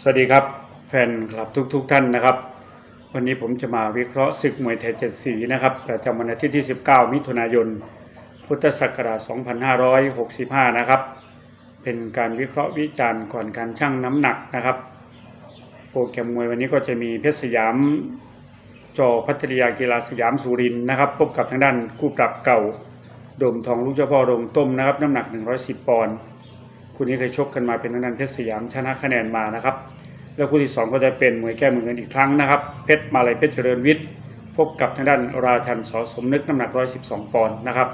สวัสดีครับ แฟนคลับทุกๆทท่านนะครับ วันนี้ผมจะมาวิเคราะห์ศึกมวยไทยเจ็ดสีนะครับประจำวันอาทิตย์ที่ 19 มิถุนายน พุทธศักราช 2565 นะครับ เป็นการวิเคราะห์วิจารณ์ก่อนการชั่งน้ำหนักนะครับ โปรแกรมมวยวันนี้ก็จะมีเพชรสยามจอพัทยากีฬาสยามสุรินนะครับ พบกับทางด้านคู่ปรับเก่าโดมทองลูกเจ้าพ่อโรงต้มนะครับ น้ำหนัก 110 ปอนด์ คู่นี้เคยชกกันมาเป็นทางด้านเพชรสยามชนะคะแนนมานะครับ แล้วคู่ที่สองก็จะเป็นมวยแก้มือกันอีกครั้งนะครับ เพชรมาลัยเพชรเจริญวิทย์พบกับทางด้านราชันสอสมนึกน้ำหนัก 112 ปอนด์นะครับ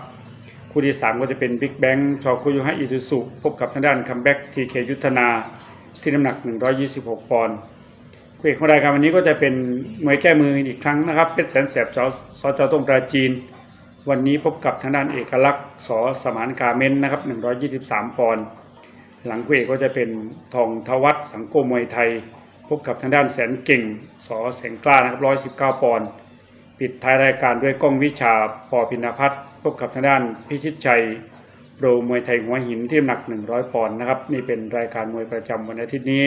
คู่ที่สามก็จะเป็นบิ๊กแบงค์ชอคุยุฮะอิซุสุพบกับทางด้านคัมแบ็กทีเคยุทธนาที่น้ำหนัก 126 ปอนด์คู่เอกของรายการวันนี้ก็จะเป็นมวยแก้มืออีกครั้งนะครับ เพชรแสนแสบจอสจต้งปราจีน วันนี้พบกับทางด้านเอกลักษณ์สอสมานกาเมนนะครับ 123 ปอนด์ หลังคู่เอกก็จะเป็นทองทวัฒน์สังโกมวยไทย พบกับทางด้านแสนเก่งสอแสงกล้านะครับ119ปอนด์ปิดท้ายรายการด้วยกล้องวิชาปอพินาพัฒน์พบกับทางด้านพิชิตชัยโปรมวยไทยหัวหินที่น้ำหนัก 100 ปอนด์นะครับ นี่เป็นรายการมวยประจำวันอาทิตย์นี้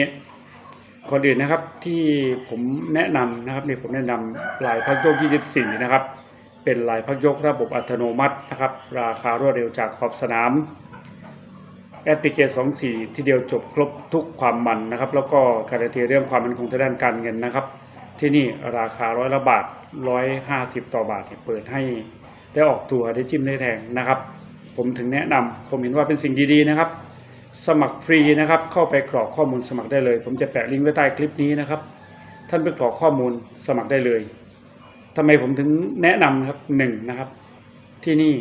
ก่อนอื่นนะครับที่ผมแนะนำนะครับนี่ผมแนะนำลายพักยก 24 นะครับ เป็นลายพักยกระบบอัตโนมัตินะครับ ราคารวดเร็วจากขอบสนาม แอดพลิเคชัน24ที่เดียวจบครบทุกความมันนะครับ แล้วก็การันตีเรื่องความมั่นคงทางด้านการเงินนะครับ ที่นี่ราคาร้อยละบาท150ต่อบาทเปิดให้ได้ออกตัวได้จิ้มได้แทงนะครับ ผมถึงแนะนำผมเห็นว่าเป็นสิ่งดีๆนะครับ สมัครฟรีนะครับ เข้าไปกรอกข้อมูลสมัครได้เลย ผมจะแปะลิงก์ไว้ใต้คลิปนี้นะครับ ท่านไปกรอกข้อมูลสมัครได้เลยทำไมผมถึงแนะนำครับหนึ่งนะครับ ที่นี่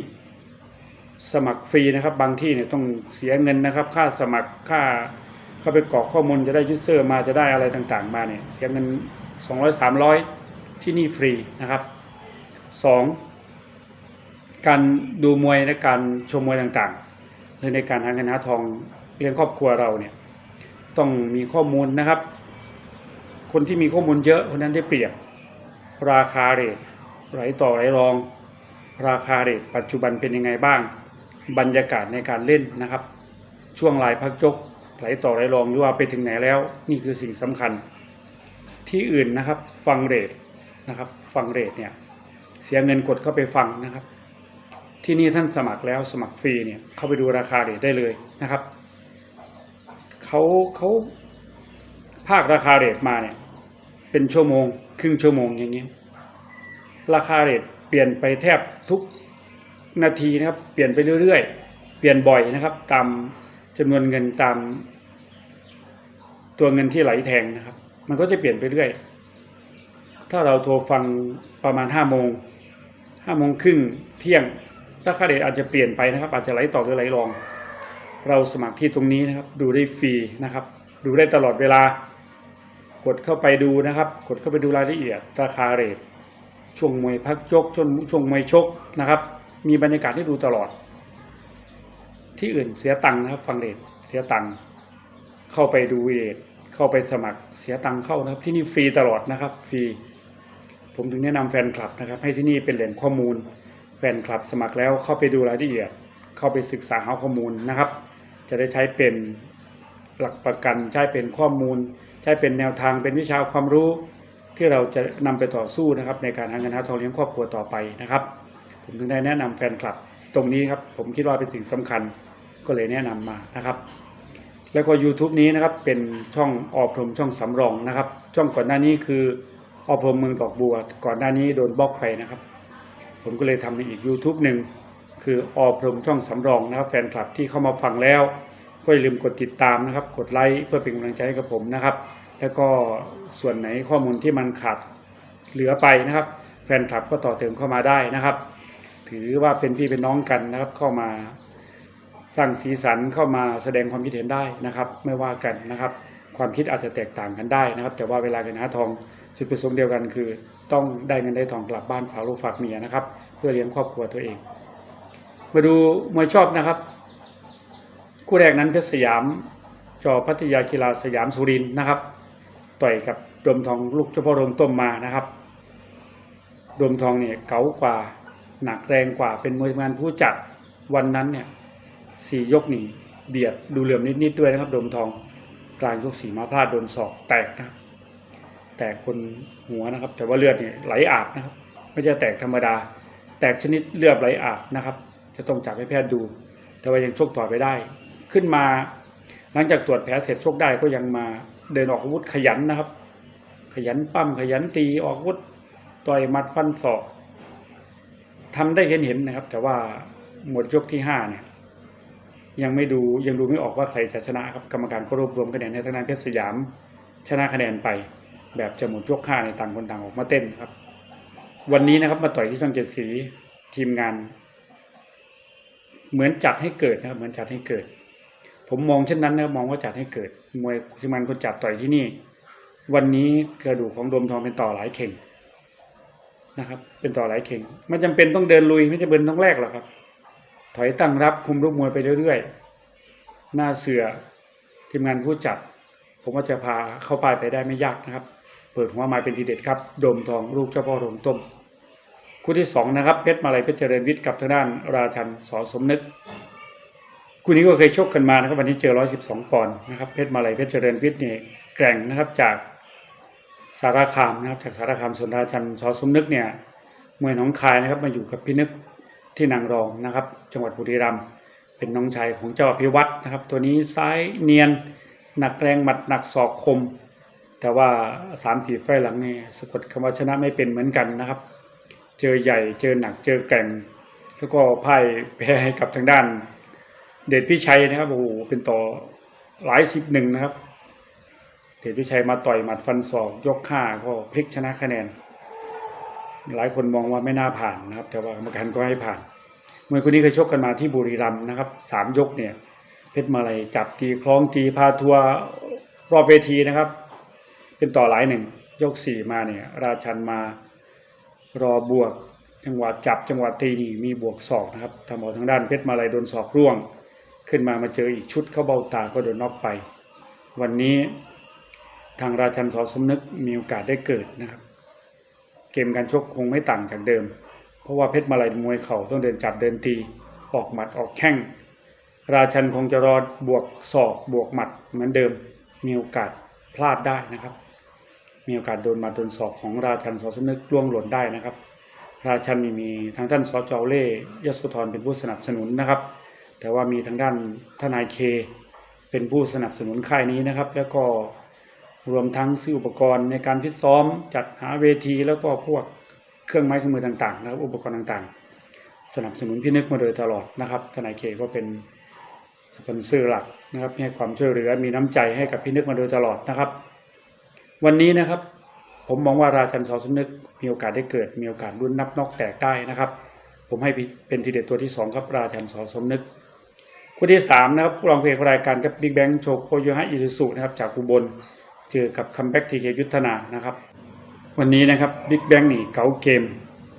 สมัครฟรีนะครับ บางที่เนี่ยต้องเสียเงินนะครับ ค่าสมัครค่าเข้าไปกรอกข้อมูลจะได้ยูเซอร์มาจะได้อะไรต่างๆ มาเนี่ยเสียเงินสองร้อยสามร้อยที่นี่ฟรีนะครับสองการดูมวยและการชมมวยต่างๆหรือในการหาเงินหาทองเลี้ยงครอบครัวเราเนี่ยต้องมีข้อมูลนะครับ คนที่มีข้อมูลเยอะคนนั้นได้เปรียบราคาเรทไหลต่อไหลรอง ราคาเรทปัจจุบันเป็นยังไงบ้าง บรรยากาศในการเล่นนะครับ ช่วงลายพักยกไหลต่อไหลรองหรือว่าไปถึงไหนแล้ว นี่คือสิ่งสำคัญ ที่อื่นนะครับ ฟังเรทนะครับ ฟังเรทเนี่ย เสียเงินกดเข้าไปฟังนะครับ ที่นี่ท่านสมัครแล้วสมัครฟรีเนี่ยเข้าไปดูราคาเรทได้เลยนะครับเขาเขาภาคราคาเรทมาเนี่ยเป็นชั่วโมง ครึ่งชั่วโมงอย่างเงี้ยราคาเรทเปลี่ยนไปแทบทุก นาทีนะครับ เปลี่ยนไปเรื่อยๆ เปลี่ยนบ่อยนะครับ ตามจำนวนเงินตาม ตัวเงินที่ไหลแทงนะครับ มันก็จะเปลี่ยนไปเรื่อย ถ้าเราโทรฟังประมาณห้าโมงห้าโมงครึ่งเที่ยงราคาเรทอาจจะเปลี่ยนไปนะครับ อาจจะไหลต่อหรือไหลรอง เราสมัครที่ตรงนี้นะครับ ดูได้ฟรีนะครับ ดูได้ตลอดเวลา กดเข้าไปดูนะครับ กดเข้าไปดูรายละเอียด ราคาเรทช่วงมวยพักยกช่วงช่วงมวยชกนะครับ มีบรรยากาศให้ดูตลอด ที่อื่นเสียตังค์นะครับ ฟังเรทเสียตังค์เข้าไปดูเรทเข้าไปสมัครเสียตังค์เข้านะครับ ที่นี่ฟรีตลอดนะครับฟรีผมถึงแนะนำแฟนคลับนะครับ ให้ที่นี่เป็นแหล่งข้อมูล แฟนคลับสมัครแล้วเข้าไปดูรายละเอียด เข้าไปศึกษาหาข้อมูลนะครับ จะได้ใช้เป็นหลักประกันใช้เป็นข้อมูล ใช้เป็นแนวทางเป็นวิชาความรู้ที่เราจะนำไปต่อสู้นะครับ ในการหาเงินหาทองเลี้ยงครอบครัวต่อไปนะครับ ผมถึงได้แนะนำแฟนคลับ ตรงนี้ครับ ผมคิดว่าเป็นสิ่งสำคัญก็เลยแนะนำมานะครับ แล้วก็ YouTube นี้นะครับเป็นช่องออพรมช่องสำรองนะครับ ช่องก่อนหน้านี้คือออพรมเมืองดอกบัว ก่อนหน้านี้โดนบล็อกไปนะครับ ผมก็เลยทำในอีก YouTube หนึ่งคือออพรมช่องสำรองนะครับ แฟนคลับที่เข้ามาฟังแล้ว ก็อย่าลืมกดติดตามนะครับ กดไลค์เพื่อเป็นกำลังใจให้กับผมนะครับ แล้วก็ส่วนไหนข้อมูลที่มันขาดเหลือไปนะครับ แฟนคลับก็ต่อเติมเข้ามาได้นะครับ ถือว่าเป็นพี่เป็นน้องกันนะครับ เข้ามาสร้างสีสันเข้ามาแสดงความคิดเห็นได้นะครับ ไม่ว่ากันนะครับ ความคิดอาจจะแตกต่างกันได้นะครับ แต่ว่าเวลาเงินหาทองจุดประสงค์เดียวกันคือ ต้องได้เงินได้ทองกลับบ้านฝากลูกฝากเมียนะครับ เพื่อเลี้ยงครอบครัวตัวเอง มาดูมวยชอบนะครับ คู่แรกนั้นเพชรสยามจอพัทยากีฬาสยามสุรินทร์นะครับ ต่อยกับดมทองลูกเฉพาะโรงต้มมานะครับดมทองเนี่ยเก๋ากว่า หนักแรงกว่าเป็นมวยงานผู้จัดวันนั้นเนี่ยสี่ยกนี่เบียดดูเหลื่อมนิดๆด้วยนะครับดมทองกลางยกสี่มาพลาดโดนศอกแตกนะแตกบนหัวนะครับ แต่ว่าเลือดเนี่ยไหลอาบนะครับ ไม่ใช่แตกธรรมดา แตกชนิดเลือดไหลอาบนะครับ จะต้องจับให้แพทย์ดู แต่ว่ายังชกต่อไปได้ ขึ้นมาหลังจากตรวจแผลเสร็จชกได้ก็ยังมาเดินออกอาวุธขยันนะครับ ขยันปั้มขยันตีออกอาวุธต่อยมัดฟันศอก ทำได้เห็นเห็นนะครับ แต่ว่าหมดยกที่ห้าเนี่ยยังไม่ดูยังดูไม่ออกว่าใครจะชนะครับกรรมการก็รวบรวมคะแนนให้ทางด้านเพชรสยาม ชนะคะแนนไป แบบจะหมดยกห้าในต่างคนต่างออกมาเต้นครับ วันนี้นะครับมาต่อยที่ช่องเจ็ดสีทีมงาน เหมือนจัดให้เกิดนะครับ เหมือนจัดให้เกิด ผมมองเช่นนั้นนะครับมองว่าจัดให้เกิดมวยที่มันคนจัดต่อยที่นี่ วันนี้กระดูกของโดมทองเป็นต่อหลายเข่ง นะครับ เป็นต่อหลายเข่งไม่จำเป็นต้องเดินลุยไม่จำเป็นต้องแลกหรอกครับ ถอยตั้งรับคุมรูปมวยไปเรื่อยๆ หน้าเสือทีมงานผู้จัด ผมว่าจะพาเข้าไปไปได้ไม่ยากนะครับ เปิดหัวไม้เป็นทีเด็ดครับโดมทองลูกเจ้าพ่อโรงต้มคู่ที่สองนะครับเพชรมาลัยเพชรเจริญวิทย์กับทางด้านราชันสอสมนึกคู่นี้ก็เคยชกกันมานะครับวันนี้เจอ 112 ปอนด์นะครับเพชรมาลัยเพชรเจริญวิทย์นี่แกร่งนะครับจาการคามนะครับ จากสารคามส่วนราชันสอสมนึกเนี่ยเมวยหนองคายนะครับ มาอยู่กับพี่นึกที่นางรองนะครับ จังหวัดบุรีรัมย์เป็นน้องชายของเจ้าอภิวัตรนะครับ ตัวนี้ซ้ายเนียนหนักแรงหมัดหนักศอกคม แต่ว่าสามสี่ไฟหลังนี่สะกดคำว่าชนะไม่เป็นเหมือนกันนะครับ เจอใหญ่เจอหนักเจอแกร่งแล้วก็พ่ายแพ้ให้กับทางด้าน เดชพิชัยนะครับโอ้โหเป็นต่อหลายสิบหนึ่งนะครับ เดชพิชัยมาต่อยหมัดฟันศอกยกห้าก็พลิกชนะคะแนน หลายคนมองว่าไม่น่าผ่านนะครับ แต่ว่ากรรมการก็ให้ผ่านมวยคนนี้เคยชกกันมาที่บุรีรัมย์นะครับสามยกเนี่ย เพชรมาลัยจับตีคล้องตีพาทัวร์รอบเวทีนะครับ เป็นต่อหลายหนึ่งยกสี่มาเนี่ย ราชันมารอบวก จังหวะจับจังหวะตีนี่มีบวกศอกนะครับทำเอาทางด้านเพชรมาลัยโดนศอกร่วง ขึ้นมามาเจออีกชุดเข้าเบ้าตาก็โดนน็อกไป วันนี้ ทางราชันสอสมนึกมีโอกาสได้เกิดนะครับ เกมการชกคงไม่ต่างจากเดิม เพราะว่าเพชรมาลัยมวยเข่าต้องเดินจับเดินตีออกหมัดออกแข้งราชันคงจะรอบวกศอกบวกหมัดเหมือนเดิม มีโอกาสพลาดได้นะครับ มีโอกาสโดนหมัดโดนศอกของราชันสอสมนึกล่วงหล่นได้นะครับ ราชันนี่มีทางท่านสจเล่ยโสธรเป็นผู้สนับสนุนนะครับ แต่ว่ามีทางด้านทนายเคเป็นผู้สนับสนุนค่ายนี้นะครับ แล้วก็ รวมทั้งซื้ออุปกรณ์ในการฟิตซ้อมจัดหาเวทีแล้วก็พวกเครื่องไม้เครื่องมือต่างๆนะครับอุปกรณ์ต่างๆ สนับสนุนพี่นึกมาโดยตลอดนะครับทนายเคก็เป็นสปอนเซอร์หลักนะครับให้ความช่วยเหลือมีน้ำใจให้กับพี่นึกมาโดยตลอดนะครับ วันนี้นะครับ ผมมองว่าราชันสอสมนึกมีโอกาสได้เกิด มีโอกาสรุ่นนับนอกแตกได้นะครับ ผมให้เป็นทีเด็ดตัวที่สองครับราชันสอสมนึกคู่ที่สามนะครับรองเพลงรายการกับบิ๊กแบงโชโคโยฮะอิซุสุนะครับจากอุบล เจอกับคัมแบ็กทีเคยุทธนานะครับ วันนี้นะครับบิ๊กแบงนี่เก๋าเกม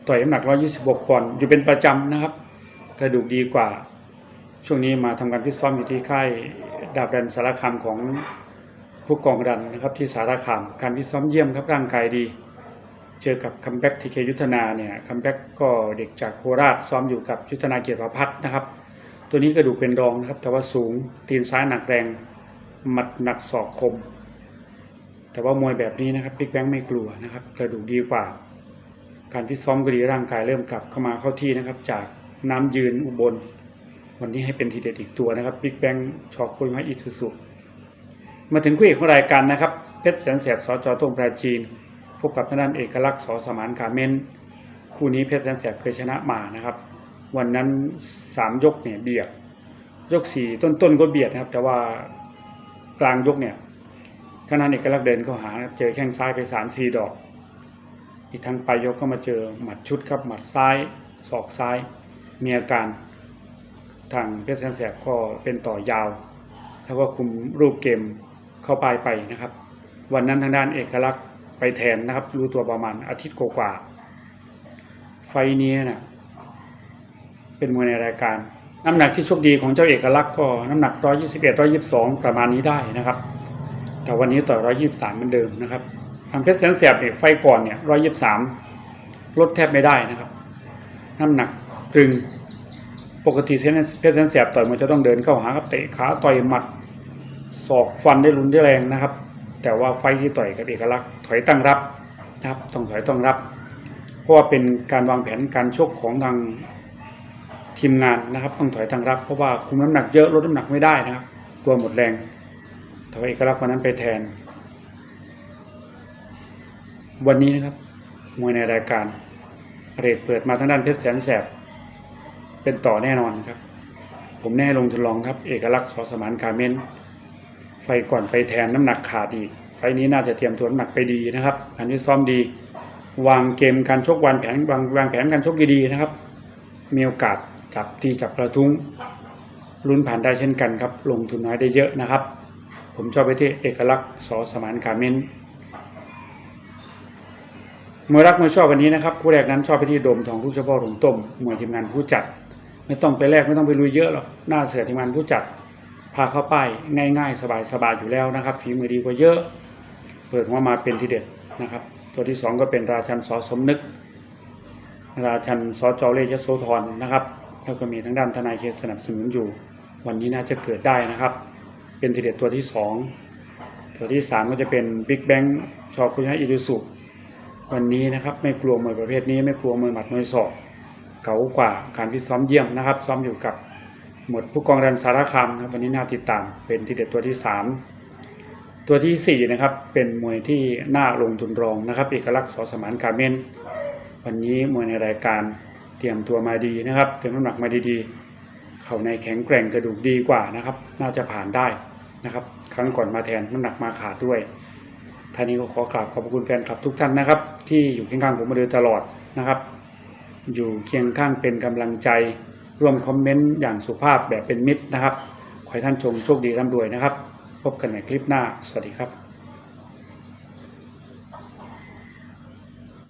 ต่อยน้ำหนัก 126 ปอนด์อยู่เป็นประจำนะครับ กระดูกดีกว่า ช่วงนี้มาทำการฟิตซ้อมอยู่ที่ค่ายดาบดันสารคามของผู้กองดันนะครับที่สารคามการฟิตซ้อมเยี่ยมครับร่างกายดี เจอกับคัมแบ็กทีเคยุทธนาเนี่ยคัมแบ็กก็เด็กจากโคราชซ้อมอยู่กับยุทธนาเกียรติพัฒน์นะครับ ตัวนี้กระดูกเป็นรองนะครับแต่ว่าสูงตีนซ้ายหนักแรงหมัดหนักศอกคม แต่ว่ามวยแบบนี้นะครับบิ๊กแบงไม่กลัวนะครับกระดูกดีกว่า การที่ซ้อมก็ดีร่างกายเริ่มกลับเข้ามาเข้าที่นะครับ จากน้ำยืนอุบล วันนี้ให้เป็นทีเด็ดอีกตัวนะครับบิ๊กแบงชอคุยมาอิทุสุมาถึงคู่เอกของรายการนะครับเพชรแสนแสบสจตงปราจีน พบกับทางด้านเอกลักษณ์สสมานกาเมนคู่นี้เพชรแสนแสบเคยชนะมานะครับ วันนั้นสามยกเนี่ยเบียดยกสี่ต้นๆก็เบียดนะครับ แต่ว่ากลางยกเนี่ยางด้นเอกลักษณ์เดินเข้าหา เจอแข้งซ้ายไปสามสี่ดอก อีกทั้งปลายยกก็มาเจอหมัดชุดครับหมัดซ้ายศอกซ้าย มีอาการทางเพชรแสนแสบก็เป็นต่อยาว แล้วก็คุมรูปเกมเข้าปลายไปนะครับ วันนั้นทางด้านเอกลักษณ์ไปแทนนะครับ รู้ตัวประมาณอาทิตย์กว่าๆไฟนี้นะเป็นมวยในรายการ น้ำหนักที่โชคดีของเจ้าเอกลักษณ์ก็น้ำหนัก 121 122 ประมาณนี้ได้นะครับ แต่วันนี้ต่อย123เหมือนเดิมนะครับทางเพชรแสนแสบเนี่ยไฟก่อนเนี่ย123ลดแทบไม่ได้นะครับ น้ำหนักตรึงปกติเพชรแสนแสบต่อยมันจะต้องเดินเข้าหาครับเตะขาต่อยหมัดศอกฟันได้รุนได้แรงนะครับ แต่ว่าไฟที่ต่อยกับเอกลักษณ์ถอยตั้งรับนะครับต้องถอยต้องรับ เพราะว่าเป็นการวางแผนการชกของทางทีมงานนะครับ ต้องถอยตั้งรับ เพราะว่าคุมน้ำหนักเยอะลดน้ำหนักไม่ได้นะครับกลัวหมดแรง ถอยเอกลักษณ์วันนั้นไปแทน วันนี้นะครับ มวยในรายการเรทเปิดมาทางด้านเพชรแสนแสบ เป็นต่อแน่นอนครับ ผมแน่ลงทดลองครับ เอกลักษณ์สอสมานคาเมนไฟก่อนไปแทนน้ำหนักขาดอีก ไฟนี้น่าจะเตรียมตัวน้ำหนักไปดีนะครับ อันนี้ซ้อมดี วางเกมการชกวางแผนวางวางแผนการชกดีๆนะครับ มีโอกาสจับที่จับกระทุ้งลุ้นผ่านได้เช่นกันครับ ลงทุนน้อยได้เยอะนะครับ ผมชอบไปที่เอกลักษณ์สอสมานคาเมนมวยรักมวยชอบวันนี้นะครับคู่แรกนั้นชอบไปที่โดมทองผู้เฉพาะถงต้มเมวยทีมงานผู้จัด ไม่ต้องไปแลกไม่ต้องไปลุยเยอะหรอกหน้าเสือทีมงานผู้จัด พาเข้าไปง่าย ๆ สบายๆอยู่แล้วนะครับฝีมือดีกว่าเยอะ เปิดหัวมาเป็นทีเด็ดนะครับ ตัวที่สองก็เป็นราชันสอสมนึก ราชันสอจอเลยโสธรนะครับแล้วก็มีทางด้านทนายเคสสนับสนุนอยู่ วันนี้น่าจะเกิดได้นะครับ เป็นทีเด็ดตัวที่สองตัวที่สามก็จะเป็นบิ๊กแบงชอคุยะอิรุสุวันนี้นะครับไม่กลัวมวยประเภทนี้ไม่กลัวมวยหมัดมวยศอกเก๋ากว่าการที่ซ้อมเยี่ยมนะครับ ซ้อมอยู่กับหมดผู้กองรันสารคามนะครับวันนี้น่าติดตามเป็นทีเด็ดตัวที่สามตัวที่สี่นะครับเป็นมวยที่น่าลงทุนรองนะครับ เอกลักษณ์สอสมานกาเมนวันนี้มวยในรายการเตรียมตัวมาดีนะครับเตรียมน้ำหนักมาดีๆ เข่าในแข็งแกร่งกระดูกดีกว่านะครับ น่าจะผ่านได้ นะครับ ครั้งก่อนมาแทนน้ำหนักมาขาดด้วยท่านี้ก็ขอกราบขอบพระคุณแฟนคลับทุกท่านนะครับ ที่อยู่เคียงข้างผมมาโดยตลอดนะครับ อยู่เคียงข้างเป็นกำลังใจร่วมคอมเมนต์อย่างสุภาพแบบเป็นมิตรนะครับ ขอให้ท่านชมโชคดีร่ำรวยนะครับ พบกันในคลิปหน้า สวัสดีครับ